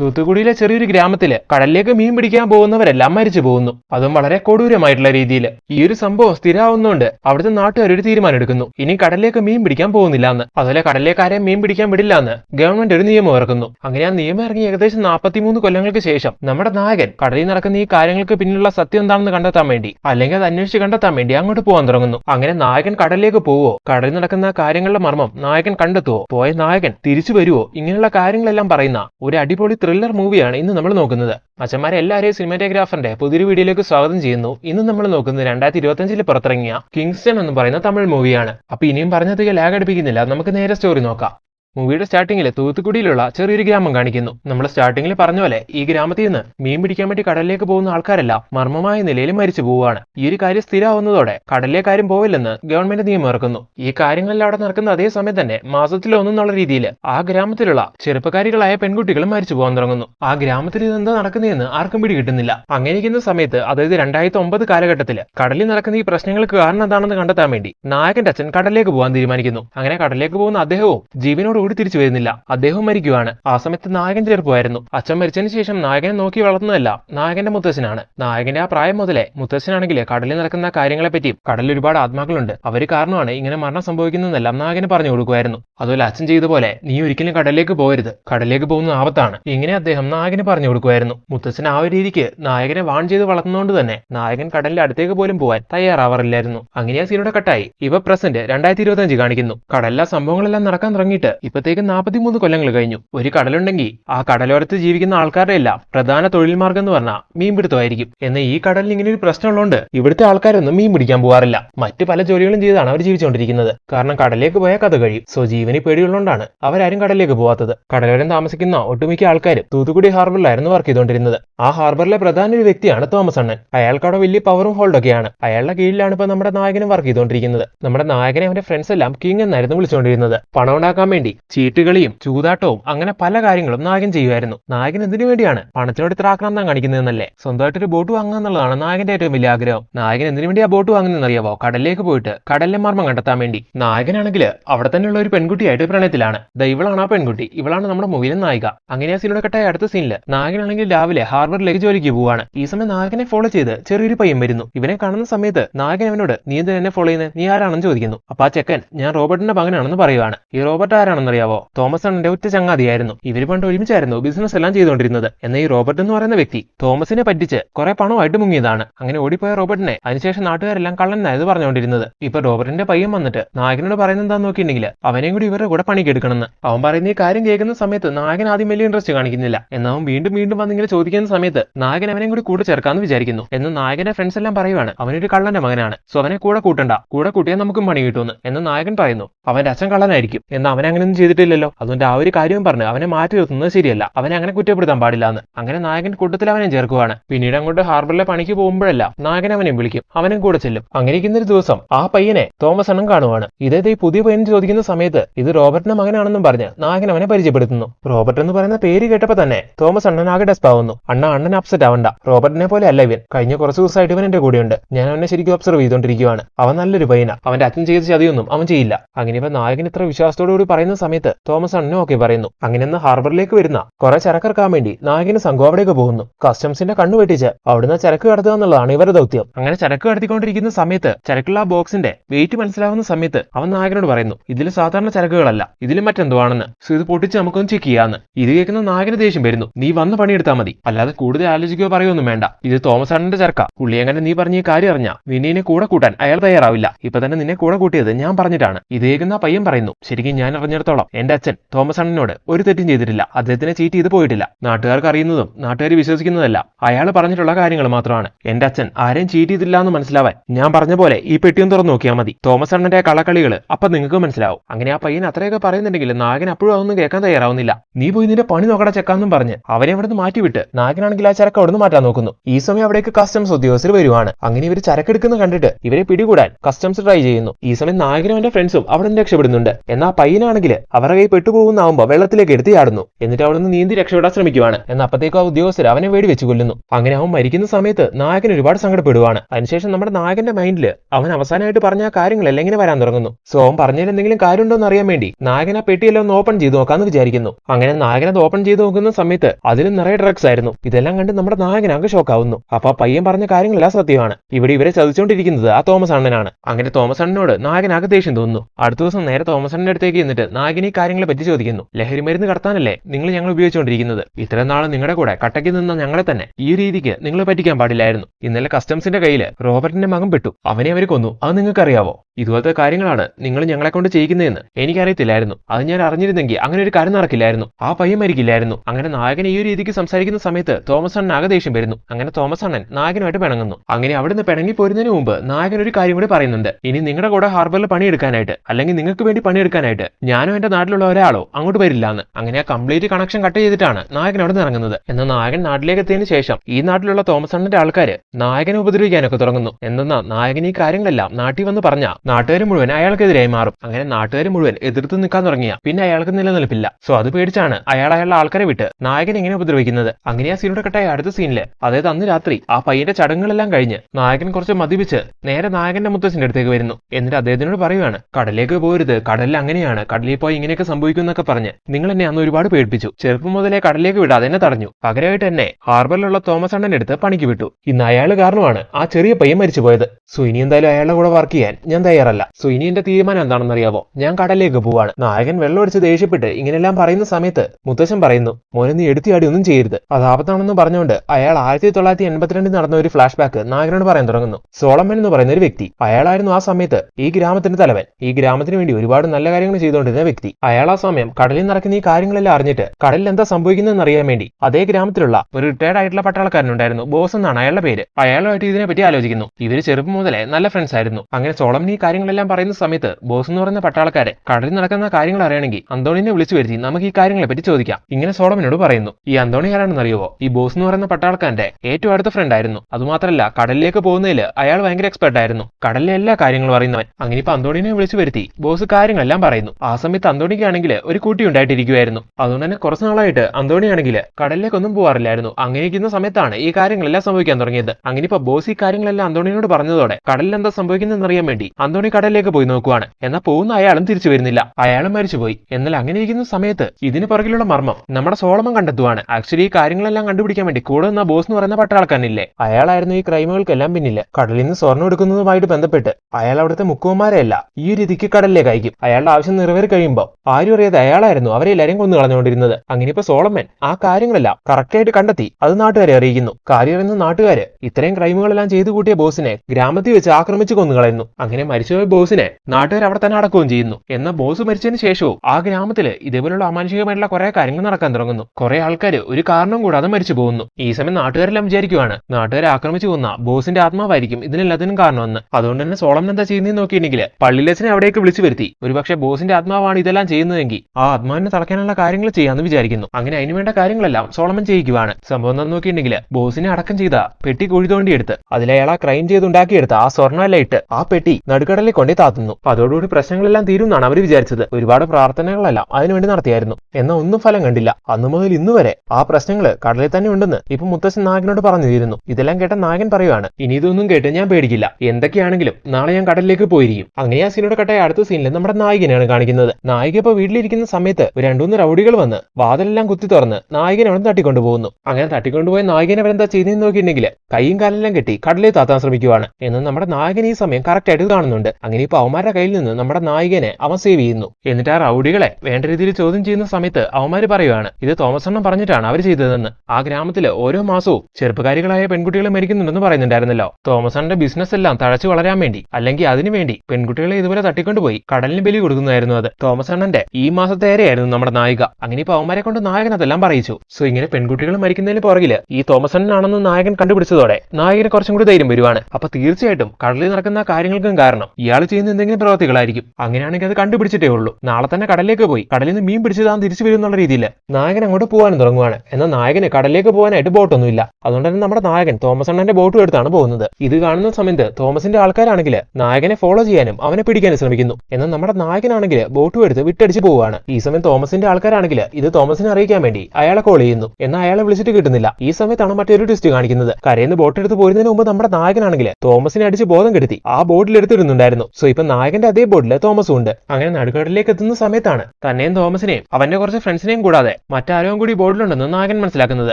തൂത്തുക്കുടിയിലെ ചെറിയൊരു ഗ്രാമത്തിൽ കടലിലേക്ക് മീൻ പിടിക്കാൻ പോകുന്നവരെല്ലാം മരിച്ചു പോകുന്നു. അതും വളരെ കൊടൂരമായിട്ടുള്ള രീതിയിൽ ഈ ഒരു സംഭവം സ്ഥിരമാവുന്നതുകൊണ്ട് അവിടുത്തെ നാട്ടുകാർ ഒരു തീരുമാനം എടുക്കുന്നു. ഇനി കടലിലേക്ക് മീൻ പിടിക്കാൻ പോകുന്നില്ല എന്ന് അതുപോലെ കടലിലേക്കാരെ മീൻ പിടിക്കാൻ വിടില്ല എന്ന് ഗവൺമെന്റ് ഒരു നിയമം ഇറക്കുന്നു. അങ്ങനെ ആ നിയമം ഇറങ്ങി ഏകദേശം നാൽപ്പത്തിമൂന്ന് കൊല്ലങ്ങൾക്ക് ശേഷം നമ്മുടെ നായകൻ കടലിൽ നടക്കുന്ന ഈ കാര്യങ്ങൾക്ക് പിന്നിലുള്ള സത്യം എന്താണെന്ന് കണ്ടെത്താൻ വേണ്ടി അല്ലെങ്കിൽ അത് അന്വേഷിച്ച് കണ്ടെത്താൻ വേണ്ടി അങ്ങോട്ട് പോകാൻ തുടങ്ങുന്നു. അങ്ങനെ നായകൻ കടലിലേക്ക് പോവോ കടലിൽ നടക്കുന്ന കാര്യങ്ങളുടെ മർമ്മം നായകൻ കണ്ടെത്തുവോ പോയ നായകൻ തിരിച്ചു വരുവോ ഇങ്ങനെയുള്ള കാര്യങ്ങളെല്ലാം പറയുന്ന ഒരു അടിപൊളി ത്രില്ലർ മൂവിയാണ് ഇന്ന് നമ്മൾ നോക്കുന്നത്. അച്ഛന്മാരെ എല്ലാവരെയും സിനിമാറ്റോഗ്രാഫറിന്റെ പുതിയൊരു വീഡിയോയിലേക്ക് സ്വാഗതം ചെയ്യുന്നു. ഇന്ന് നമ്മൾ നോക്കുന്നത് രണ്ടായിരത്തി ഇരുപത്തഞ്ചിൽ പുറത്തിറങ്ങിയ കിങ്സ്റ്റൺ എന്ന് പറയുന്ന തമിഴ് മൂവിയാണ് അപ്പൊ ഇനിയും പറഞ്ഞധികം ലാഗ് അടിപ്പിക്കുന്നില്ല. നമുക്ക് നേരെ സ്റ്റോറി നോക്കാം. മൂവിയുടെ സ്റ്റാർട്ടിങ്ങിൽ തൂത്തുക്കുടിയിലുള്ള ചെറിയൊരു ഗ്രാമം കാണിക്കുന്നു. നമ്മൾ സ്റ്റാർട്ടിങ്ങിൽ പറഞ്ഞ പോലെ ഈ ഗ്രാമത്തിൽ നിന്ന് മീൻ പിടിക്കാൻ വേണ്ടി കടലിലേക്ക് പോകുന്ന ആൾക്കാരല്ല മർമ്മമായ നിലയിൽ മരിച്ചു പോവുകയാണ്. ഈ ഒരു കാര്യം സ്ഥിരമാവുന്നതോടെ കടലിലേക്കാരും പോവില്ലെന്ന് ഗവൺമെന്റ് നിയമം ഇറക്കുന്നു ഈ കാര്യങ്ങളിൽ അവിടെ നടക്കുന്ന അതേ സമയം തന്നെ മാസത്തിൽ ഒന്നെന്നുള്ള രീതിയിൽ ആ ഗ്രാമത്തിലുള്ള ചെറുപ്പക്കാരികളായ പെൺകുട്ടികളും മരിച്ചു പോകാൻ തുടങ്ങുന്നു. ആ ഗ്രാമത്തിൽ ഇതെന്താ നടക്കുന്നതെന്ന് ആർക്കും പിടി കിട്ടുന്നില്ല അങ്ങനെയിരിക്കുന്ന സമയത്ത് അതായത് രണ്ടായിരത്തി ഒമ്പത് കാലഘട്ടത്തിൽ കടലിൽ നടക്കുന്ന ഈ പ്രശ്നങ്ങൾക്ക് കാരണം എന്താണെന്ന് കണ്ടെത്താൻ വേണ്ടി നായകന്റെ അച്ഛൻ കടലിലേക്ക് പോകാൻ തീരുമാനിക്കുന്നു. അങ്ങനെ കടലിലേക്ക് പോകുന്ന അദ്ദേഹവും ജീവനോട് കൂടി തിരിച്ചു വരുന്നില്ല. അദ്ദേഹം മരിക്കുവാണ്. ആ സമയത്ത് നായകൻ ചെറുപ്പമായിരുന്നു. അച്ഛൻ മരിച്ചതിന് ശേഷം നായകനെ നോക്കി വളർന്നതല്ല നായകന്റെ മുത്തശ്ശനാണ്. നായകന്റെ ആ പ്രായം മുതലേ മുത്തശ്ശനാണെങ്കിൽ കടലിൽ നടക്കുന്ന കാര്യങ്ങളെ പറ്റിയും കടലിൽ ഒരുപാട് ആത്മാക്കളുണ്ട്. അവർ കാരണമാണ് ഇങ്ങനെ മരണം സംഭവിക്കുന്നതെന്നെല്ലാം നായകന് പറഞ്ഞു കൊടുക്കുമായിരുന്നു. അതുപോലെ അച്ഛൻ ചെയ്ത പോലെ നീ ഒരിക്കലും കടലിലേക്ക് പോകരുത്. കടലിലേക്ക് പോകുന്ന ആപത്താണ്. ഇങ്ങനെ അദ്ദേഹം നായകന് പറഞ്ഞു കൊടുക്കുമായിരുന്നു. മുത്തശ്ശൻ ആ ഒരു രീതിക്ക് നായകനെ വാൺ ചെയ്ത് വളർത്തുന്നതുകൊണ്ട് തന്നെ നായകൻ കടലിന്റെ അടുത്തേക്ക് പോലും പോകാൻ തയ്യാറാവാറില്ലായിരുന്നു. അങ്ങനെ ആ സീനോടെ കട്ടായി. ഇവ പ്രസന്റ് രണ്ടായിരത്തി ഇരുപത്തി കാണിക്കുന്നു. കടലിലെ സംഭവങ്ങളെല്ലാം നടക്കാൻ തുടങ്ങിയിട്ട് ഇപ്പത്തേക്ക് നാൽപ്പത്തിമൂന്ന് കൊല്ലങ്ങൾ കഴിഞ്ഞു. ഒരു കടലുണ്ടെങ്കിൽ ആ കടലോരത്ത് ജീവിക്കുന്ന ആൾക്കാരുടെ എല്ലാം പ്രധാന തൊഴിൽ മാർഗം എന്ന് പറഞ്ഞാൽ മീൻപിടുത്തമായിരിക്കും. എന്നാൽ ഈ കടലിൽ ഇങ്ങനെ ഒരു പ്രശ്നമുള്ളതുകൊണ്ട് ഇവിടുത്തെ ആൾക്കാരൊന്നും മീൻ പിടിക്കാൻ പോകാറില്ല മറ്റ് പല ജോലികളും ചെയ്താണ് അവർ ജീവിച്ചുകൊണ്ടിരിക്കുന്നത്. കാരണം കടലിലേക്ക് പോയാൽ കഥ കഴിയും. സോ ജീവനി പേടിയുള്ളതുകൊണ്ടാണ് അവരാരും കടലിലേക്ക് പോകാത്തത് കടലോരം താമസിക്കുന്ന ഒട്ടുമിക്ക ആൾക്കാരും തൂത്തുക്കുടി ഹാർബറിലായിരുന്നു വർക്ക് ചെയ്തുകൊണ്ടിരുന്നത്. ആ ഹാർബറിലെ പ്രധാന ഒരു വ്യക്തിയാണ് തോമസ് അണ്ണൻ. അയാൾക്കവിടെ വലിയ പവറും ഹോൾഡൊക്കെയാണ്. അയാളുടെ കീഴിലാണ് ഇപ്പൊ നമ്മുടെ നായകനും വർക്ക് ചെയ്തുകൊണ്ടിരിക്കുന്നത്. നമ്മുടെ നായകനെ അവന്റെ ഫ്രണ്ട്സ് എല്ലാം കിങ് എന്നായിരുന്നു വിളിച്ചുകൊണ്ടിരുന്നത്. പണം ഉണ്ടാക്കാൻ വേണ്ടി ചീട്ടുകളിയും ചൂതാട്ടവും അങ്ങനെ പല കാര്യങ്ങളും നായകൻ ചെയ്യുമായിരുന്നു. നായകൻ എന്തിനു വേണ്ടിയാണ്? പണത്തിനോട് ഇത്ര ആക്രാന്തം കാണിക്കുന്നതെന്നല്ലേ? സ്വന്തമായിട്ട് ഒരു ബോട്ട് വാങ്ങുക എന്നുള്ളതാണ് നായകന്റെ ഏറ്റവും വലിയ ആഗ്രഹം. നായകൻ എന്തിനു വേണ്ടി ആ ബോട്ട് വാങ്ങുന്നതെന്ന് അറിയാവോ കടലിലേക്ക് പോയിട്ട് കടലിലെ മർമ്മം കണ്ടെത്താൻ വേണ്ടി. നായകനാണെങ്കിൽ അവിടെ തന്നെയുള്ള ഒരു പെൺകുട്ടിയായിട്ട് പ്രണയത്തിലാണ്. ദൈവളാണ് ആ പെൺകുട്ടി. ഇവളാണ് നമ്മുടെ മൂവിയിലെ നായിക. അങ്ങനെ ആ സീനോട് കട്ടായ അടുത്ത സീനിൽ നായകനാണെങ്കിൽ രാവിലെ ഹാർബറിലേക്ക് ജോലിക്ക് പോവാണ് ഈ സമയം നായകനെ ഫോളോ ചെയ്ത് ചെറിയൊരു പയ്യൻ വരുന്നു. ഇവനെ കാണുന്ന സമയത്ത് നായകൻ അവനോട് നീ എന്തിനാ ഫോളോ ചെയ്യുന്നത് നീ ആരാണെന്ന് ചോദിക്കുന്നു. അപ്പൊ ആ ചെക്കൻ ഞാൻ റോബർട്ടിന്റെ മകനാണെന്ന് പറയുവാണ്. ഈ റോബർട്ട് ആരാണെന്ന് അറിയാവോ തോമസ് അണ്ണന്റെ ഒറ്റ ചങ്ങാതിയായിരുന്നു. ഇവർ പണ്ട് ഒരുമിച്ചായിരുന്നു ബിസിനസ് എല്ലാം ചെയ്തുകൊണ്ടിരുന്നത്. എന്നാൽ ഈ റോബർട്ട് എന്ന് പറയുന്ന വ്യക്തി തോമസിനെ പറ്റിച്ച് കുറെ പണമായിട്ട് മുങ്ങിയതാണ്. അങ്ങനെ ഓടിപ്പോയ റോബർട്ടിനെ അതിനുശേഷം നാട്ടുകാരെല്ലാം കള്ളനായത് പറഞ്ഞുകൊണ്ടിരുന്നത്. ഇപ്പൊ റോബർട്ടിന്റെ പയ്യൻ വന്നിട്ട് നായകനോട് പറയുന്നത് എന്താ നോക്കിയിട്ടുണ്ടെങ്കിൽ അവനെയും കൂടി ഇവരുടെ കൂടെ പണിക്കെടുക്കണമെന്ന്. അവൻ പറയുന്ന ഈ കാര്യം കേൾക്കുന്ന സമയത്ത് നായകൻ ആദ്യം വലിയ ഇൻട്രസ്റ്റ് കാണിക്കുന്നില്ല. എന്നാവും വീണ്ടും വീണ്ടും വന്നിങ്ങനെ ചോദിക്കുന്ന സമയത്ത് നായകൻ അവനെയും കൂടി കൂടെ ചേർക്കാന്ന് വിചാരിക്കുന്നു. എന്ന് നായകന്റെ ഫ്രണ്ട്സ് എല്ലാം പറയുവാണ്. അവനൊരു കള്ളന്റെ മകനാണ്. സോ അവനെ കൂടെ കൂട്ടണ്ട. കൂടെ കൂട്ടിയാൽ നമുക്കും പണി കിട്ടുമെന്ന്. എന്ന് നായകൻ പറയുന്നു. അവന്റെ അച്ഛൻ കള്ളനായിരിക്കും. എന്ന് അവനെ അങ്ങനെയൊന്നും ചെയ്തിട്ടില്ലല്ലോ. അതുകൊണ്ട് ആ ഒരു കാര്യം പറഞ്ഞു അവനെ മാറ്റി നിർത്തുന്നത് ശരിയല്ല. അവനെ അങ്ങനെ കുറ്റപ്പെടുത്താൻ പാടില്ല എന്ന് അങ്ങനെ നായകൻ കൂട്ടത്തിൽ അവനെ ചേർക്കുവാണ്. പിന്നീട് അങ്ങോട്ട് ഹാർബറിലെ പണിക്ക് പോകുമ്പോഴല്ല നായകൻ അവനെ വിളിക്കും. അവനും കൂടെ ചെല്ലും. അങ്ങനെ ഒരു ദിവസം ആ പയ്യനെ തോമസ് അണ്ണൻ കാണുവാണ്. ഇതേത് ഈ പുതിയ പയ്യൻ ചോദിക്കുന്ന സമയത്ത് ഇത് റോബർട്ടിന്റെ മകനാണെന്നും പറഞ്ഞ് നായകൻ അവനെ പരിചയപ്പെടുത്തുന്നു. റോബർട്ട് എന്ന് പറയുന്ന പേര് കേട്ടപ്പോ തന്നെ തോമസ് അണ്ണൻ ആകെ ഡെസ്പ് ആവുന്നു. അണ്ണ അണ്ണൻ അപ്സെറ്റ് ആവണ്ട. റോബർട്ടിനെ പോലെ അല്ല ഇവൻ. കഴിഞ്ഞ കുറച്ച് ദിവസമായിട്ട് ഇവൻ എന്റെ കൂടെയുണ്ട്. ഞാൻ അവനെ ശരിക്കും ഒബ്സർവ് ചെയ്തുകൊണ്ടിരിക്കുകയാണ് അവൻ നല്ലൊരു പയ്യന. അവന്റെ അച്ഛൻ ചെയ്ത് ചതിയൊന്നും അവൻ ചെയ്യില്ല. അങ്ങനെ ഇപ്പൊ നായകൻ ഇത്ര വിശ്വാസത്തോടു കൂടി പറയുന്ന സമയത്ത് തോമസ് അണ്ണനും ഒക്കെ പറയുന്നു അങ്ങനെ ഒന്ന് ഹാർബറിലേക്ക് വരുന്ന കുറെ ചരക്കിറക്കാൻ വേണ്ടി നായകന് സംഘോവിടേക്ക് പോകുന്നു. കസ്റ്റംസിന്റെ കണ്ണു വെട്ടിച്ച് അവിടുന്ന് ചരക്ക് കടത്തുക എന്നുള്ളതാണ് ഇവരുടെ ദൗത്യം. അങ്ങനെ ചരക്ക് കടത്തിക്കൊണ്ടിരിക്കുന്ന സമയത്ത് ചരക്കുള്ള ബോക്സിന്റെ വെയിറ്റ് മനസ്സിലാവുന്ന സമയത്ത് അവൻ നായകനോട് പറയുന്നു ഇതിൽ സാധാരണ ചരക്കുകളല്ല ഇതിൽ മറ്റെന്തോ ആണെന്ന് സോ ഇത് പൊട്ടിച്ച് നമുക്കൊന്ന് ചെക്ക് ചെയ്യാന്ന്. ഇത് കേൾക്കുന്ന നായകന് ദേഷ്യം വരുന്നു നീ വന്ന് പണിയെടുത്താൽ മതി. അല്ലാതെ കൂടുതൽ ആലോചിക്കുകയോ പറയുമൊന്നും വേണ്ട. ഇത് തോമസ് അണ്ണന്റെ ചരക്ക. പുള്ളി അങ്ങനെ നീ പറഞ്ഞ കാര്യം അറിഞ്ഞ വിനീനെ കൂടെ കൂട്ടാൻ അയാൾ തയ്യാറാവില്ല. ഇപ്പൊ തന്നെ നിന്നെ കൂടെ കൂട്ടിയത് ഞാൻ പറഞ്ഞിട്ടാണ്. ഇത് കേൾക്കുന്ന പയ്യൻ പറയുന്നു ശരിക്കും ഞാൻ അറിഞ്ഞിടത്തോളം എന്റെ അച്ഛൻ തോമസ് അണ്ണനോട് ഒരു തെറ്റും ചെയ്തിട്ടില്ല. അദ്ദേഹത്തിനെ ചീറ്റ് ചെയ്ത് പോയിട്ടില്ല. നാട്ടുകാർക്ക് അറിയുന്നതും നാട്ടുകാർ വിശ്വസിക്കുന്നതല്ല. അയാൾ പറഞ്ഞിട്ടുള്ള കാര്യങ്ങൾ മാത്രമാണ്. എന്റെ അച്ഛൻ ആരെയും ചീറ്റ് ചെയ്തില്ല എന്ന് മനസ്സിലാവാൻ ഞാൻ പറഞ്ഞ പോലെ ഈ പെട്ടിയും തുറന്നു നോക്കിയാൽ മതി. തോമസ് അണ്ണന്റെ കളക്കളികൾ അപ്പൊ നിങ്ങൾക്ക് മനസ്സിലാവും. അങ്ങനെ ആ പയ്യൻ അത്രയൊക്കെ പറയുന്നുണ്ടെങ്കിൽ നാഗൻ അപ്പോഴും അതൊന്നും കേൾക്കാൻ തയ്യാറാവുന്നില്ല. നീ പോയി നിന്റെ പണി നോക്കട ചെക്കാന്നും പറഞ്ഞ് അവനെ അവിടെ നിന്ന് മാറ്റിവിട്ട് നാഗനാണെങ്കിൽ ആ ചരക്ക് അവിടെ നിന്ന് മാറ്റാൻ നോക്കുന്നു. ഈ സമയം അവിടേക്ക് കസ്റ്റംസ് ഉദ്യോഗസ്ഥർ വരുവാണ്. അങ്ങനെ ഇവർ ചരക്കെടുക്കുന്ന കണ്ടിട്ട് ഇവരെ പിടികൂടാൻ കസ്റ്റംസ് ട്രൈ ചെയ്യുന്നു. ഈ സമയം നാഗനും അവന്റെ ഫ്രണ്ട്സും അവിടെ നിന്ന് രക്ഷപ്പെടുന്നുണ്ട്. എന്നാൽ പയ്യനാണെങ്കിൽ അവരുടെ കൈ പെട്ടുപോകുന്നാവുമ്പോ വെള്ളത്തിലേക്ക് എടുത്ത് ചാടുന്നു. എന്നിട്ട് അവിടെ നിന്ന് നീന്തി രക്ഷപ്പെടാൻ ശ്രമിക്കുവാണ്. എന്ന അപ്പത്തേക്കും ആ ഉദ്യോഗസ്ഥർ അവനെ വേടി വെച്ച് കൊല്ലുന്നു. അങ്ങനെ അവൻ മരിക്കുന്ന സമയത്ത് നായകൻ ഒരുപാട് സങ്കടപ്പെടുവാണ്. അതിനുശേഷം നമ്മുടെ നായകന്റെ മൈൻഡിൽ അവൻ അവസാനമായിട്ട് പറഞ്ഞ ആ കാര്യങ്ങളെല്ലാം ഇങ്ങനെ വരാൻ തുടങ്ങുന്നു. സോ അവൻ പറഞ്ഞതിൽ എന്തെങ്കിലും കാര്യമുണ്ടോ എന്ന് അറിയാൻ വേണ്ടി നായകൻ ആ പെട്ടിയെല്ലാം ഒന്ന് ഓപ്പൺ ചെയ്ത് നോക്കാന്ന് വിചാരിക്കുന്നു. അങ്ങനെ നായകൻ അത് ഓപ്പൺ ചെയ്ത് നോക്കുന്ന സമയത്ത് അതിലും നിറയെ ഡ്രഗ്സ് ആയിരുന്നു. ഇതെല്ലാം കണ്ട് നമ്മുടെ നായകൻ അങ്ങ് ഷോക്കാവുന്നു അപ്പൊ ആ പയ്യൻ പറഞ്ഞ കാര്യങ്ങളെല്ലാം സത്യമാണ്. ഇവിടെ ഇവരെ ചതിച്ചുകൊണ്ടിരിക്കുന്നത് ആ തോമസ് അണ്ണനാണ്. അങ്ങനെ തോമസ് അണ്ണനോട് നായകൻ ആകെ ദേഷ്യം തോന്നുന്നു. അടുത്ത ദിവസം നേരെ തോമസ് അണ്ണന്റെ അടുത്തേക്ക് എന്നിട്ട് നായകൻ ഈ കാര്യങ്ങളെ പറ്റി ചോദിക്കുന്നു. ലഹരി മരുന്ന് കടത്താനല്ലേ നിങ്ങൾ ഞങ്ങൾ ഉപയോഗിച്ചുകൊണ്ടിരിക്കുന്നത്? ഇത്രയും നാളെ നിങ്ങളുടെ കൂടെ കട്ടയ്ക്ക് നിന്ന ഞങ്ങളെ തന്നെ ഈ രീതിക്ക് നിങ്ങളെ പറ്റിക്കാൻ പാടില്ലായിരുന്നു. ഇന്നലെ കസ്റ്റംസിന്റെ കയ്യിൽ റോബർട്ടിന്റെ മകൻ പെട്ടു. അവനെ അവർ കൊന്നു. അത് നിങ്ങൾക്കറിയാവോ? ഇതുപോലത്തെ കാര്യങ്ങളാണ് നിങ്ങൾ ഞങ്ങളെ കൊണ്ട് ചെയ്യിക്കുന്നതെന്ന് എനിക്കറിയത്തില്ലായിരുന്നു. അത് ഞാൻ അറിഞ്ഞിരുന്നെങ്കിൽ അങ്ങനെ ഒരു കാര്യം നടക്കില്ലായിരുന്നു. ആ പയ്യൻ മരിക്കില്ലായിരുന്നു. അങ്ങനെ നായകൻ ഈ രീതിക്ക് സംസാരിക്കുന്ന സമയത്ത് തോമസ് അണ്ണൻ ആകദേശം വരുന്നു. അങ്ങനെ തോമസ് അണ്ണൻ നായകനുമായിട്ട് പിണങ്ങുന്നു. അങ്ങനെ അവിടുന്ന് പിണങ്ങി പോരുന്നതിന് മുമ്പ് നായകൻ ഒരു കാര്യം കൂടി പറയുന്നുണ്ട്. ഇനി നിങ്ങളുടെ കൂടെ ഹാർബറിൽ പണിയെടുക്കാനായിട്ട് അല്ലെങ്കിൽ നിങ്ങൾക്ക് വേണ്ടി പണിയെടുക്കാനായിട്ട് ഞാനും നാട്ടിലുള്ള ഒരാളോ അങ്ങോട്ട് വരില്ല എന്ന് അങ്ങനെ ആ കംപ്ലീറ്റ് കണക്ഷൻ കട്ട് ചെയ്തിട്ടാണ് നായകൻ അവിടെ ഇറങ്ങുന്നത്. എന്നാൽ നായകൻ നാട്ടിലേക്ക് എത്തിയതിനു ശേഷം ഈ നാട്ടിലുള്ള തോമസ് അണ്ണന്റെ ആൾക്കാര് നായകനെ ഉപദ്രവിക്കാനൊക്കെ തുടങ്ങുന്നു. എന്തെന്നാ നായകൻ ഈ കാര്യങ്ങളെല്ലാം നാട്ടിൽ വന്ന് പറഞ്ഞ നാട്ടുകാർ മുഴുവൻ അയാൾക്കെതിരായി മാറും. അങ്ങനെ നാട്ടുകാർ മുഴുവൻ എതിർത്ത് നിൽക്കാൻ തുടങ്ങിയ പിന്നെ അയാൾക്ക് നിലനിൽപ്പില്ല. സോ അത് പേടിച്ചാണ് അയാൾ അയാളുടെ ആൾക്കാരെ വിട്ട് നായകൻ എങ്ങനെ ഉപദ്രവിക്കുന്നത്. അങ്ങനെ ആ സീനോട് കട്ടായ. അടുത്ത സീനിൽ അതായത് അന്ന് രാത്രി ആ പയ്യന്റെ ചടങ്ങുകളെല്ലാം കഴിഞ്ഞ് നായകൻ കുറച്ച് മദ്യപിച്ച് നേരെ നായകന്റെ മുത്തച്ഛന്റെ അടുത്തേക്ക് വരുന്നു. എന്നിട്ട് അദ്ദേഹത്തിനോട് പറയുവാണ് കടലിലേക്ക് പോരുത്. കടലിൽ അങ്ങനെയാണ്. കടലിൽ പോയി ഇങ്ങനെയൊക്കെ സംഭവിക്കും എന്നൊക്കെ പറഞ്ഞ്. നിങ്ങൾ എന്നെ അന്ന് ഒരുപാട് പേടിപ്പിച്ചു. ചെറുപ്പം മുതലേ കടലിലേക്ക് വിടാതെ എന്നെ തടഞ്ഞു. പകരമായിട്ട് എന്നെ ഹാർബറിലുള്ള തോമസ് അണ്ണൻ എടുത്ത് പണിക്ക് വിട്ടു. ഇന്ന് അയാൾ കാരണമാണ് ആ ചെറിയ പയ്യൻ മരിച്ചു പോയത്. സോ ഇനി എന്തായാലും അയാളുടെ കൂടെ വർക്ക് ചെയ്യാൻ ഞാൻ തയ്യാറല്ല. സോ ഇനി എന്റെ തീരുമാനം എന്താണെന്നറിയാവോ? ഞാൻ കടലിലേക്ക് പോവാണ്. നായകൻ വെള്ളമടിച്ച് ദേഷ്യപ്പെട്ട് ഇങ്ങനെല്ലാം പറയുന്ന സമയത്ത് മുത്തശ്ശൻ പറയുന്നു മോനെ നീ എടുത്തിയാടി ഒന്നും ചെയ്യരുത്. അത് ആപത്താണെന്ന് പറഞ്ഞുകൊണ്ട് അയാൾ ആയിരത്തി തൊള്ളായിരത്തി എൺപത്തിരണ്ടിൽ നടന്ന ഒരു ഫ്ലാഷ് ബാക്ക് നായകനോട് പറയാൻ തുടങ്ങുന്നു. സോളമൻ എന്ന് പറയുന്ന ഒരു വ്യക്തി. അയാളായിരുന്നു ആ സമയത്ത് ഈ ഗ്രാമത്തിന്റെ തലവൻ. ഈ ഗ്രാമത്തിന് വേണ്ടി ഒരുപാട് നല്ല കാര്യങ്ങൾ ചെയ്തുകൊണ്ടിരുന്ന വ്യക്തി. അയാൾ ആ സമയം കടലിൽ നടക്കുന്ന ഈ കാര്യങ്ങളെല്ലാം അറിഞ്ഞിട്ട് കടലിൽ എന്താ സംഭവിക്കുന്നതെന്ന് അറിയാൻ വേണ്ടി അതേ ഗ്രാമത്തിലുള്ള ഒരു റിട്ടയർഡ് ആയിട്ടുള്ള പട്ടാളക്കാരനുണ്ടായിരുന്നു. ബോസ് എന്നാണ് അയാളുടെ പേര്. അയാളുമായിട്ട് ഇതിനെപ്പറ്റി ആലോചിക്കുന്നു. ഇവർ ചെറുപ്പം മുതലേ നല്ല ഫ്രണ്ട്സ് ആയിരുന്നു. അങ്ങനെ സോളമൻ ഈ കാര്യങ്ങളെല്ലാം പറയുന്ന സമയത്ത് ബോസ് എന്ന് പറയുന്ന പട്ടാളക്കാരെ കടലിൽ നടക്കുന്ന കാര്യങ്ങൾ അറിയണമെങ്കിൽ അന്തോണിനെ വിളിച്ചു വരുത്തി നമുക്ക് ഈ കാര്യങ്ങളെ പറ്റി ചോദിക്കാം. ഇങ്ങനെ സോളമനോട് പറയുന്നു. ഈ അന്തോണി ആരാണെന്ന് അറിയുമോ ഈ ബോസ് എന്ന് പറയുന്ന പട്ടാളക്കാരന്റെ ഏറ്റവും അടുത്ത ഫ്രണ്ട് ആയിരുന്നു. അതുമാത്രമല്ല കടലിലേക്ക് പോകുന്നതിൽ അയാൾ ഭയങ്കര എക്സ്പെർട്ട് ആയിരുന്നു. കടലിലെ എല്ലാ കാര്യങ്ങളും അറിയുന്നവൻ. അങ്ങനെ ഇപ്പൊ അന്തോണിനെ വിളിച്ചു വരുത്തി ബോസ് കാര്യങ്ങളെല്ലാം പറയുന്നു. ആ സമയത്ത് അന്തോണിക്കാണെങ്കിൽ ഒരു കൂട്ടി ഉണ്ടായിട്ടിരിക്കുമായിരുന്നു അതുകൊണ്ട് തന്നെ കുറച്ച് നാളായിട്ട് അന്തോണിയാണെങ്കിൽ കടലിലേക്കൊന്നും പോകാറില്ലായിരുന്നു അങ്ങനെ ഇരിക്കുന്ന സമയത്താണ് ഈ കാര്യങ്ങളെല്ലാം സംഭവിക്കാൻ തുടങ്ങിയത്. അങ്ങനെ ഇപ്പൊ ബോസ് ഈ കാര്യങ്ങളെല്ലാം അന്തോണിയോട് പറഞ്ഞതോടെ കടലിൽ എന്താ സംഭവിക്കുന്നതെന്ന് അറിയാൻ വേണ്ടി അന്തോണി കടലിലേക്ക് പോയി നോക്കുവാണ്. എന്നാൽ പോകുന്ന അയാളും തിരിച്ചു വരുന്നില്ല. അയാളും മരിച്ചുപോയി. എന്നാൽ അങ്ങനെ ഇരിക്കുന്ന സമയത്ത് ഇതിന് പുറകിലുള്ള മർമ്മം നമ്മുടെ സോളമൻ കണ്ടെത്തുവാണ്. ആക്ച്വലി ഈ കാര്യങ്ങളെല്ലാം കണ്ടുപിടിക്കാൻ വേണ്ടി കൂടെ നിന്ന ബോസ് എന്ന് പറയുന്ന പട്ടാളക്കാരനില്ലേ? അയാളായിരുന്നു ഈ ക്രൈമുകൾക്കെല്ലാം പിന്നിൽ. കടലിൽ നിന്ന് സ്വർണം എടുക്കുന്നതുമായിട്ട് ബന്ധപ്പെട്ട് അയാൾ അവിടുത്തെ മുക്കുവന്മാരെയല്ല ഈ രീതിക്ക് കടലിലേക്ക് അയക്കും. അയാളുടെ ആവശ്യം നിറവേറി കഴിയുമ്പോൾ ആരും അറിയാതെ അയാളായിരുന്നു അവരെ എല്ലാരും കൊന്നു കളഞ്ഞുകൊണ്ടിരുന്നത്. അങ്ങനെ ഇപ്പൊ സോളമൻ ആ കാര്യങ്ങളെല്ലാം കറക്റ്റായിട്ട് കണ്ടെത്തി. അത് നാട്ടുകാരെ അറിയിക്കുന്നു. കാര്യം അറിയുന്ന നാട്ടുകാര് ഇത്രയും ക്രൈമുകളെല്ലാം ചെയ്തു കൂട്ടിയ ബോസിനെ ഗ്രാമത്തിൽ വെച്ച് ആക്രമിച്ചു കൊന്നു കളയുന്നു. അങ്ങനെ മരിച്ചുപോയ ബോസിനെ നാട്ടുകാർ അവിടെ തന്നെ അടക്കുകയും ചെയ്യുന്നു. എന്നാൽ ബോസ് മരിച്ചതിന് ശേഷവും ആ ഗ്രാമത്തിൽ ഇതേപോലുള്ള അമാനുഷികമായിട്ടുള്ള കുറെ കാര്യങ്ങൾ നടക്കാൻ തുടങ്ങുന്നു. കുറെ ആൾക്കാർ ഒരു കാരണം കൂടാതെ മരിച്ചു പോകുന്നു. ഈ സമയം നാട്ടുകാരെല്ലാം വിചാരിക്കുവാണ് നാട്ടുകാരെ ആക്രമിച്ചു കൊന്ന ബോസിന്റെ ആത്മാവായിരിക്കും ഇതിനെല്ലാത്തിനും കാരണമെന്ന്. അതുകൊണ്ട് തന്നെ സോളമൻ എന്താ ചെയ്യുന്നതെന്ന് നോക്കിയിട്ടുണ്ടെങ്കിൽ പള്ളിലച്ചനെ അവിടേക്ക് വിളിച്ചു വരുത്തി. ഒരുപക്ഷെ ബോസിന്റെ ആത്മാവാണ് ഇതെല്ലാം ചെയ്യുന്നതെങ്കിൽ ആ ആത്മാവിനെ തളയ്ക്കാനുള്ള കാര്യങ്ങൾ ചെയ്യാന്ന് വിചാരിക്കുന്നു. അങ്ങനെ അതിനു വേണ്ട കാര്യങ്ങളെല്ലാം സോളമൻ ചെയ്യിക്കുവാണ്. സംഭവം എന്താന്ന് നോക്കിയിട്ടുണ്ടെങ്കിൽ ബോസിനെ അടക്കം ചെയ്ത പെട്ടി കുഴി എടുത്ത് അതിലയാൾ ആ ക്രൈം ചെയ്തുണ്ടാക്കിയെടുത്ത ആ സ്വർണമെല്ലാം ഇട്ട് ആ പെട്ടി നടുക്കടലിൽ കൊണ്ടേ താത്തുന്നു. അതോടുകൂടി പ്രശ്നങ്ങളെല്ലാം തീരുമെന്നാണ് അവർ വിചാരിച്ചത്. ഒരുപാട് പ്രാർത്ഥനകളെല്ലാം അതിനുവേണ്ടി നടത്തിയായിരുന്നു. എന്നാൽ ഒന്നും ഫലം കണ്ടില്ല. അന്നു മുതൽ ഇന്നു വരെ ആ പ്രശ്നങ്ങൾ കടലിൽ തന്നെ ഉണ്ടെന്ന് ഇപ്പൊ മുത്തശ്ശൻ നായകനോട് പറഞ്ഞു തീരുന്നു. ഇതെല്ലാം കേട്ട നായകൻ പറയുവാണ് ഇനി ഇതൊന്നും കേട്ട് ഞാൻ പേടിക്കില്ല. എന്തൊക്കെയാണെങ്കിലും നാളെ ഞാൻ കടലിലേക്ക് പോയിരിക്കും. അങ്ങനെ ആ സീനോട് കട്ടായ അടുത്ത സീനിൽ നമ്മുടെ നായകനെയാണ് കാണിക്കുന്നത്. നായിക ഇപ്പൊ വീട്ടിലിരിക്കുന്ന സമയത്ത് രണ്ടുമൂന്ന് റൗഡികൾ വന്ന് വാതിലെല്ലാം കുത്തി തുറന്ന് നായികനെ അവിടെ തട്ടിക്കൊണ്ടു പോകുന്നു അങ്ങനെ തട്ടിക്കൊണ്ടുപോയ നായികനെ അവരെന്താ ചെയ്യുന്നതെന്ന് നോക്കിയിട്ടുണ്ടെങ്കിൽ കൈയും കാലെല്ലാം കെട്ടി കടലിൽ താത്താൻ ശ്രമിക്കുവാണ്. എന്ന് നമ്മുടെ നായകൻ ഈ സമയം കറക്റ്റ് ആയിട്ട് കാണുന്നുണ്ട്. അങ്ങനെ ഇപ്പൊ അവന്മാരുടെ കയ്യിൽ നിന്ന് നമ്മുടെ നായികനെ അവൻ സേവ് ചെയ്യുന്നു. എന്നിട്ട് ആ റൗഡികളെ വേണ്ട രീതിയിൽ ചോദ്യം ചെയ്യുന്ന സമയത്ത് അവന്മാര് പറയുവാണ് ഇത് തോമസ് എണ്ണം പറഞ്ഞിട്ടാണ് അവർ ചെയ്തതെന്ന്. ആ ഗ്രാമത്തിൽ ഓരോ മാസവും ചെറുപ്പക്കാരികളായ പെൺകുട്ടികൾ മരിക്കുന്നുണ്ടെന്ന് പറയുന്നുണ്ടായിരുന്നല്ലോ. തോമസ് അണ്ണന്റെ ബിസിനസ് എല്ലാം തഴച്ചു വളരാൻ വേണ്ടി അല്ലെങ്കിൽ അതിനുവേണ്ടി പെൺകുട്ടികളെ ഇതുപോലെ തട്ടിക്കൊണ്ടുപോയി കടലിന് ബലി കൊടുക്കുന്നതായിരുന്നു അത്. തോമസ് അണ്ണന്റെ ഈ മാസത്തെ ഏരെയായിരുന്നു നമ്മുടെ നായിക. അങ്ങനെ ഇപ്പൊ അവന്മാരെ കൊണ്ട് നായകൻ അതെല്ലാം പറയിച്ചു. സോ ഇങ്ങനെ പെൺകുട്ടികൾ മരിക്കുന്നതിന് പുറകിൽ ഈ തോമസണ്ണനാണെന്ന് നായകൻ കണ്ടുപിടിച്ചതോടെ നായകന് കുറച്ചും കൂടി ധൈര്യം വരുവാണ്. അപ്പൊ തീർച്ചയായിട്ടും കടലിൽ നടക്കുന്ന കാര്യങ്ങൾക്കും കാരണം ഇയാൾ ചെയ്യുന്ന എന്തെങ്കിലും പ്രവൃത്തികളായിരിക്കും അങ്ങനെയാണെങ്കിൽ അത് കണ്ടുപിടിച്ചിട്ടേ ഉള്ളൂ. നാളെ തന്നെ കടലിലേക്ക് പോയി. കടലിൽ നിന്ന് മീൻ പിടിച്ച് താൻ തിരിച്ചു വരും എന്നുള്ള രീതിയിൽ നായകൻ അങ്ങോട്ട് പോകാനും തുടങ്ങുവാണ്. എന്നാൽ നായകന് കടലിലേക്ക് പോകാനായിട്ട് ബോട്ടൊന്നുമില്ല. അതുകൊണ്ട് തന്നെ നമ്മുടെ നായകൻ തോമസ് അണ്ണന്റെ ബോട്ടും എടുത്താണ് പോകുന്നത്. ഇത് കാണുന്ന സമയത്ത് തോമസിന്റെ ആൾക്കാരാണെങ്കിൽ നായകനെ ഫോളോ ചെയ്യാനും അവനെ പിടിക്കാനും ശ്രമിക്കുന്നു. എന്നാൽ നമ്മുടെ നായകനാണെങ്കിൽ ബോട്ടും എടുത്ത് എടുത്ത് വിട്ടടിച്ച് പോവുകയാണ്. ഈ സമയം തോമസിന്റെ ആൾക്കാരാണെങ്കിൽ ഇത് തോമസിനെ അറിയിക്കാൻ വേണ്ടി അയാളെ കോൾ ചെയ്യുന്നു. എന്നാൽ അയാളെ വിളിച്ചിട്ട് കിട്ടുന്നില്ല. ഈ സമയത്താണ് മറ്റൊരു ട്വിസ്റ്റ് കാണിക്കുന്നത്. കരയിന്ന് ബോട്ട് എടുത്ത് പോരുന്നതിന് മുമ്പ് നമ്മുടെ നായകനാണെങ്കിൽ തോമസിനെ അടിച്ച് ബോധം കെടുത്തി ആ ബോട്ടിൽ എടുത്തിരുന്നുണ്ടായിരുന്നു. സോ ഇപ്പൊ നായകന്റെ അതേ ബോട്ടിൽ തോമസും ഉണ്ട്. അങ്ങനെ നടുക്കടലിലേക്ക് എത്തുന്ന സമയത്താണ് തന്നെയും തോമസിനെയും അവന്റെ കുറച്ച് ഫ്രണ്ട്സിനെയും കൂടാതെ മറ്റാരും കൂടി ബോട്ടിലുണ്ടെന്ന് നായകൻ മനസ്സിലാക്കുന്നത്.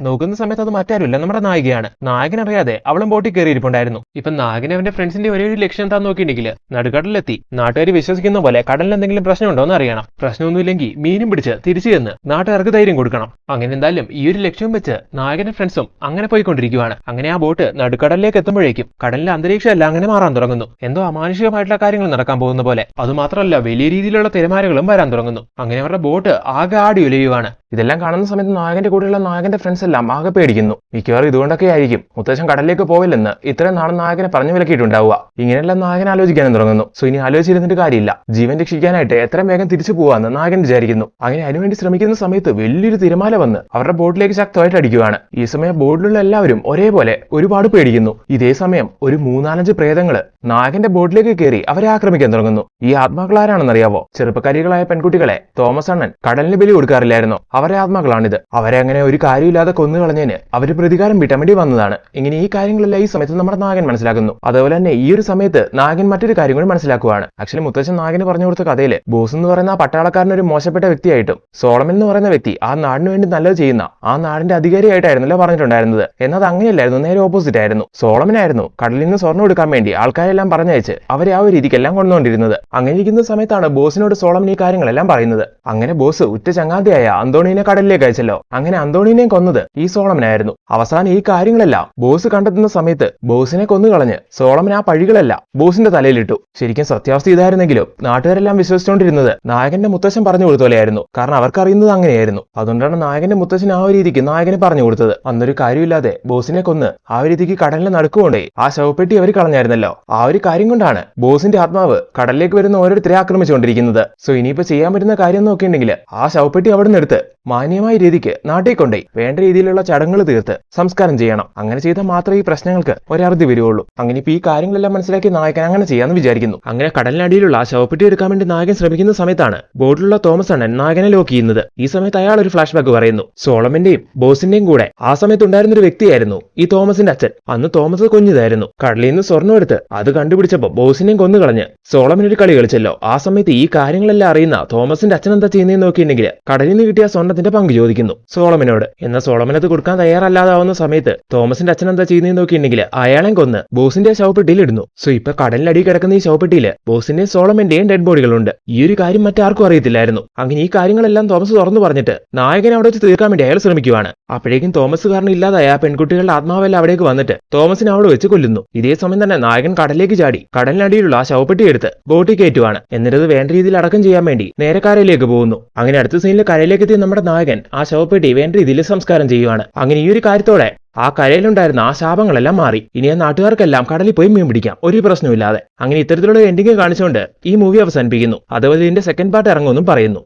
നോക്കുന്ന സമയത്ത് അത് മറ്റാരുമില്ല. നമ്മുടെ നായികയാണ്. നായകൻ അറിയാതെ അവളും ബോട്ടിൽ കയറിയിരിപ്പുണ്ടായിരുന്നു. ഇപ്പൊ നായകൻ അവന്റെ ഫ്രണ്ട്സിന്റെ ഒരേ ഒരു ലക്ഷ്യം എന്താ നോക്കിയിട്ടുണ്ടെങ്കിൽ നടുക്കടലിലെത്തി. നാട്ടുകാർ വിശ്വസിക്കുന്ന പോലെ കടലിൽ എന്തെങ്കിലും പ്രശ്നമുണ്ടോ എന്ന് അറിയണം. പ്രശ്നമൊന്നുമില്ലെങ്കിൽ മീനും പിടിച്ച് തിരിച്ചു ചെന്ന് നാട്ടുകാർക്ക് ധൈര്യം കൊടുക്കണം. അങ്ങനെ എന്തായാലും ഈ ഒരു ലക്ഷ്യം വെച്ച് നായകന്റെ ഫ്രണ്ട്സും അങ്ങനെ പോയിക്കൊണ്ടിരിക്കുകയാണ് അങ്ങനെ ആ ബോട്ട് നടുക്കടലിലേക്ക് എത്തുമ്പോഴേക്കും കടലിലെ അന്തരീക്ഷം എല്ലാം അങ്ങനെ മാറാൻ തുടങ്ങുന്നു. എന്തോ അമാനുഷികമായിട്ടുള്ള കാര്യങ്ങൾ നടക്കാൻ പോകുന്ന പോലെ. അതുമാത്രമല്ല വലിയ രീതിയിലുള്ള തിരമാലകളും വരാൻ തുടങ്ങുന്നു. അങ്ങനെ അവരുടെ ബോട്ട് ആകെ ആടി ഉലയുവാണ് ഇതെല്ലാം കാണുന്ന സമയത്ത് നായകന്റെ കൂടെയുള്ള നായകന്റെ ഫ്രണ്ട്സ് എല്ലാം ആകെ പേടിക്കുന്നു. മിക്കവാറും ഇതുകൊണ്ടൊക്കെ ആയിരിക്കും. മുത്തശ്ശൻ കടലിലേക്ക് പോവില്ലെന്ന് ഇത്രയും നാളും നായകനെ പറഞ്ഞു വിലക്കിയിട്ടുണ്ടാവുക. ഇങ്ങനെയുള്ള നായകൻ ആലോചിക്കാനും തുടങ്ങുന്നു. സോ ഇനി ആലോചിച്ചിരുന്നിട്ട് കാര്യമില്ല. ജീവൻ രക്ഷിക്കാനായിട്ട് എത്രയും വേഗം തിരിച്ചു പോവാന്ന് നായകൻ വിചാരിക്കുന്നു. അങ്ങനെ അതിനുവേണ്ടി ശ്രമിക്കുന്ന സമയത്ത് വലിയൊരു തിരമാല വന്ന് അവരുടെ ബോട്ടിലേക്ക് ശക്തമായിട്ട് അടിക്കുകയാണ്. ഈ സമയം ബോട്ടിലുള്ള എല്ലാവരും ഒരേപോലെ ഒരുപാട് പേടിക്കുന്നു. ഇതേ സമയം ഒരു മൂന്നാലഞ്ച് പ്രേതങ്ങൾ നായകന്റെ ബോട്ടിലേക്ക് കയറി അവരെ ആക്രമിക്കാൻ തുടങ്ങുന്നു. ഈ ആത്മാക്കൾ ആരാണെന്നറിയാവോ ചെറുപ്പക്കാരികളായ പെൺകുട്ടികളെ തോമസ് അണ്ണൻ കടലിന് ബലി കൊടുക്കാറില്ലായിരുന്നു. അവരെ ആത്മാക്കളാണിത്. അവരെ അങ്ങനെ ഒരു കാര്യമില്ലാതെ കൊന്നു കളഞ്ഞതിന് അവർ പ്രതികാരം വീട്ടാൻ വേണ്ടി വന്നതാണ്. ഇങ്ങനെ ഈ കാര്യങ്ങളെല്ലാം ഈ സമയത്ത് നമ്മുടെ നാഗൻ മനസ്സിലാക്കുന്നു. അതുപോലെ തന്നെ ഈ ഒരു സമയത്ത് നാഗൻ മറ്റൊരു കാര്യം കൂടി മനസ്സിലാക്കുവാണ്. ആക്ച്വലി മുത്തച്ഛൻ നായകന് പറഞ്ഞു കൊടുത്ത കഥയിൽ ബോസ് എന്ന് പറയുന്ന ആ പട്ടാളക്കാരൻ ഒരു മോശപ്പെട്ട വ്യക്തിയായിട്ടും സോളമൻ എന്ന് പറയുന്ന വ്യക്തി ആ നാടിന് വേണ്ടി നല്ലത് ചെയ്യുന്ന ആ നാടിന്റെ അധികാരിയായിട്ടായിരുന്നല്ലോ പറഞ്ഞിട്ടുണ്ടായിരുന്നത്. എന്നാൽ അങ്ങനെയല്ലായിരുന്നു നേരെ ഓപ്പോസിറ്റ് ആയിരുന്നു. സോളമനായിരുന്നു കടലിൽ നിന്ന് സ്വർണം എടുക്കാൻ വേണ്ടി ആൾക്കാരെല്ലാം പറഞ്ഞയച്ച് അവരെ ആ ഒരു രീതിക്കെല്ലാം കൊണ്ടുകൊണ്ടിരുന്നത് അങ്ങനെ ഇരിക്കുന്ന സമയത്താണ് ബോസിനോട് സോളമൻ ഈ കാര്യങ്ങളെല്ലാം പറയുന്നത്. അങ്ങനെ ബോസ് ഉറ്റ ചങ്ങാതിയായ അന്തോണീനെ കടലിലേക്ക് അയച്ചല്ലോ. അങ്ങനെ അന്തോണീനെയും കൊന്നത് ഈ സോളമനായിരുന്നു. അവസാനം ഈ കാര്യങ്ങളെല്ലാം ബോസ് കണ്ടെത്തുന്ന സമയത്ത് ബോസിനെ കൊന്നുകളഞ്ഞ് സോളമൻ ആ പഴികളല്ല ബോസിന്റെ തലയിലിട്ടു. ശരിക്കും സത്യാവസ്ഥ ഇതായിരുന്നെങ്കിലും നാട്ടുകാരെല്ലാം വിശ്വസിച്ചുകൊണ്ടിരുന്നത് നായകന്റെ മുത്തശ്ശൻ പറഞ്ഞു കൊടുത്തോലെയായിരുന്നു കാരണം അവർക്ക് അറിയുന്നത് അങ്ങനെയായിരുന്നു. അതുകൊണ്ടാണ് നായകന്റെ മുത്തശ്ശൻ ആ ഒരു രീതിക്ക് നായകന് പറഞ്ഞു കൊടുത്തത്. അന്നൊരു കാര്യമില്ലാതെ ബോസിനെ കൊന്ന് ആ ഒരു രീതിക്ക് കടലിനെ നടക്കുകൊണ്ടേ ആ ശവപ്പെട്ടി അവർ കളഞ്ഞായിരുന്നല്ലോ. ആ ഒരു കാര്യം കൊണ്ടാണ് ബോസിന്റെ ആത്മാവ് കടലിലേക്ക് വരുന്ന ഓരോരുത്തരെ ആക്രമിച്ചുകൊണ്ടിരിക്കുന്നത്. സോ ഇനിയിപ്പോ ചെയ്യാൻ പറ്റുന്ന കാര്യം നോക്കിയിട്ടുണ്ടെങ്കിൽ ആ ശവപ്പെട്ടി അവിടെ നിന്ന് എടുത്ത് മാന്യമായ രീതിക്ക് നാട്ടിൽ കൊണ്ടേ വേണ്ട രീതിയിലുള്ള ചടങ്ങുകൾ തീർത്ത് സംസ്കാരം ചെയ്യണം. അങ്ങനെ ചെയ്താൽ മാത്രമേ ഈ പ്രശ്നങ്ങൾക്ക് ഒരറുതി വരുവുള്ളൂ. അങ്ങനെ ഇപ്പൊ ഈ കാര്യങ്ങളെല്ലാം മനസ്സിലാക്കി നായകൻ അങ്ങനെ ചെയ്യാമെന്ന് വിചാരിക്കുന്നു. അങ്ങനെ കടലിനടിയിലുള്ള ആ ശവപ്പെട്ടി എടുക്കാൻ വേണ്ടി നായകൻ ശ്രമിക്കുന്ന സമയത്താണ് ബോട്ടിലുള്ള തോമസ് അണ്ണൻ നായകനെ ലോക്ക് ചെയ്യുന്നത്. ഈ സമയത്ത് അയാൾ ഒരു ഫ്ലാഷ് ബാക്ക് പറയുന്നു. സോളമന്റെയും ബോസിന്റെയും കൂടെ ആ സമയത്ത് ഉണ്ടായിരുന്ന ഒരു വ്യക്തിയായിരുന്നു ഈ തോമസിന്റെ അച്ഛൻ. അന്ന് തോമസ് കുഞ്ഞിതായിരുന്നു. കടലിൽ നിന്ന് സ്വർണം എടുത്ത് അത് കണ്ടുപിടിച്ചപ്പോ ബോസിനെയും കൊന്നു കളഞ്ഞ് സോളമൻ ഒരു കളി കളിച്ചല്ലോ. ആ സമയത്ത് ഈ കാര്യങ്ങളെല്ലാം അറിയുന്ന തോമസിന്റെ അച്ഛൻ എന്താ ചെയ്യുന്നതെന്ന് നോക്കിയിട്ടുണ്ടെങ്കിൽ കടലിൽ നിന്ന് കിട്ടിയ സ്വർണത്തിന്റെ പങ്ക് ചോദിക്കുന്നു സോളമനോട്. എന്നാൽ സോളമൻ അത് കൊടുക്കാൻ തയ്യാറല്ലാതാവുന്ന സമയത്ത് തോമസിന്റെ അച്ഛൻ എന്താ ചെയ്യുന്നതെന്ന് നോക്കിയിട്ടുണ്ടെങ്കിൽ അയാളെ കൊന്ന് ബോസിന്റെ ശവപ്പെട്ടിയിൽ ഇടുന്നു. സോ ഇപ്പൊ കടലിനടി കിടക്കുന്ന ഈ ശവപ്പെട്ടിയിൽ ബോസിന്റെയും സോളമന്റെയും ഡെഡ് ബോഡികളുണ്ട് ഈ ഒരു കാര്യം മറ്റാർക്കും അറിയത്തില്ലായിരുന്നു. അങ്ങനെ ഈ കാര്യങ്ങളെല്ലാം തോമസ് തുറന്നു പറഞ്ഞിട്ട് നായകനെ അവിടെ വെച്ച് തീർക്കാൻ വേണ്ടി അയാൾ ശ്രമിക്കുവാണ്. അപ്പോഴേക്കും തോമസ് കാരണം ഇല്ലാതായ ആ പെൺകുട്ടികളുടെ ആത്മാവെല്ലാം അവിടേക്ക് വന്നിട്ട് തോമസിനെ അവിടെ വെച്ച് കൊല്ലുന്നു. ഇതേ സമയം തന്നെ നായകൻ കടലിലേക്ക് ചാടി. കടലിനടിയിലുള്ള ആ ശവപ്പെട്ടി എടുത്ത് ബോട്ടിൽ കയറ്റുവാണ്. എന്നിട്ട് വേണ്ട രീതിയിൽ അടക്കം ചെയ്യാൻ വേണ്ടി നേരെ പോകുന്നു. അങ്ങനെ അടുത്ത സീനിൽ കരയിലേക്ക് എത്തിയ നമ്മുടെ നായകൻ ആ ശവപ്പെട്ടി വേണ്ട രീതിയിൽ സംസ്കാരം ചെയ്യുവാണ്. അങ്ങനെ ഈ ഒരു കാര്യത്തോടെ ആ കരയിലുണ്ടായിരുന്ന ആ ശാപങ്ങളെല്ലാം മാറി. ഇനി ആ നാട്ടുകാർക്കെല്ലാം കടലിൽ പോയി മീൻ പിടിക്കാം. ഒരു പ്രശ്നമില്ലാതെ അങ്ങനെ ഇത്തരത്തിലുള്ള എൻഡിങ് കാണിച്ചുകൊണ്ട് ഈ മൂവി അവസാനിപ്പിക്കുന്നു. അതുപോലെ ഇതിന്റെ സെക്കൻഡ് പാർട്ട് ഇറങ്ങുമെന്നും പറയുന്നു.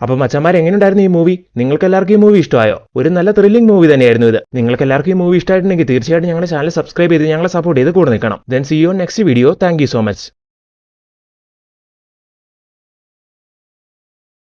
അപ്പൊ മച്ചന്മാർ എങ്ങനെയുണ്ടായിരുന്നു ഈ മൂവി നിങ്ങൾക്ക് എല്ലാവർക്കും ഈ മൂവി ഇഷ്ടമായോ? ഒരു നല്ല ത്രില്ലിംഗ് മൂവി തന്നെയായിരുന്നു ഇത്. നിങ്ങൾക്ക് എല്ലാവർക്കും ഈ മൂവി ഇഷ്ടമായിട്ടുണ്ടെങ്കിൽ തീർച്ചയായിട്ടും ഞങ്ങളുടെ ചാനൽ സബ്സ്ക്രൈബ് ചെയ്ത് ഞങ്ങളെ സപ്പോർട്ട് ചെയ്ത് കൂടെ നിൽക്കണം. Then see you next video thank so much